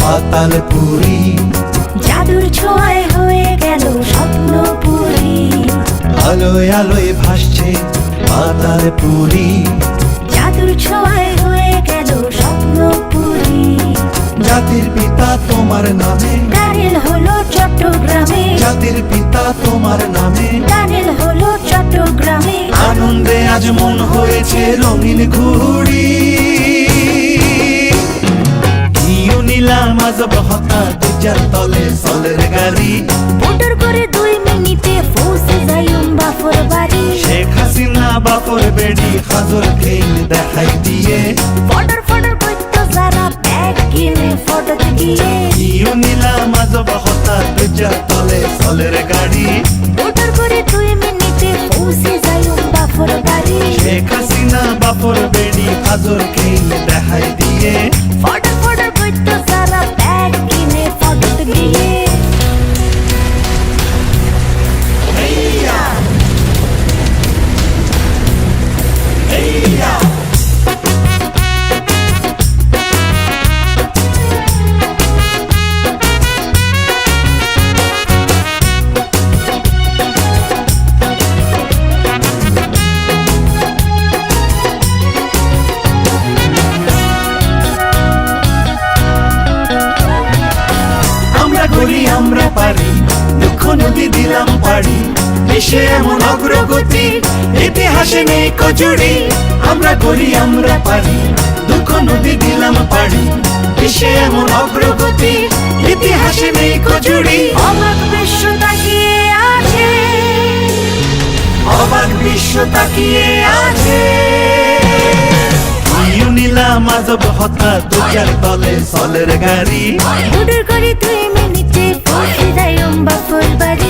পাতাল পুরী। জাদুর ছোঁয়ায় হয়ে গেল স্বপ্ন পুরী। আলোয় আলোয় ভাসছে পাতাল পুরী। জাদুর ছোঁয়ায় হয়ে গেল স্বপ্ন পুরী। জাতির পিতা তোমার নামে। টানেল হলো চট্টগ্রামে। জাতির পিতা তোমার নামে। টানেল হলো চট্টগ্রামে। আনন্দে আজ মন হয়েছে রঙিন ঘুড়ি আজ বহতা দুজার তলে সলের গাড়ি। মোটর করে দুই মিনিটে পৌঁছে যাইম বাফর বাড়ি। শেখ হাসিনা বাপর বেড়ি হাজর খেল দেখাই দিয়ে। ফটর ফটর করতো যারা ব্যাগ কিনে ফটো গিয়ে ইউ নিলাম আজ বহতা দুজার তলে সলের গাড়ি। মোটর করে দুই মিনিটে পৌঁছে যাইম বাফর বাড়ি। শেখ হাসিনা বাপর বেড়ি হাজর খেল দেখাই করি আমরা পারি। দুঃখ নদী দিলাম পারি দেশে এমন অগ্রগতি ইতিহাসে নেই কচুরি। আমরা করি আমরা পারি। দুঃখ নদী দিলাম পারি দেশে এমন অগ্রগতি ইতিহাসে নেই কচুরি। অবাক বিশ্ব তাকিয়ে আছে। অবাক বিশ্ব তাকিয়ে আছে। আজব হতা দুজার তলে সলের গাড়ি। মোটর করে তুই পৌঁছে যাইম বাড়ি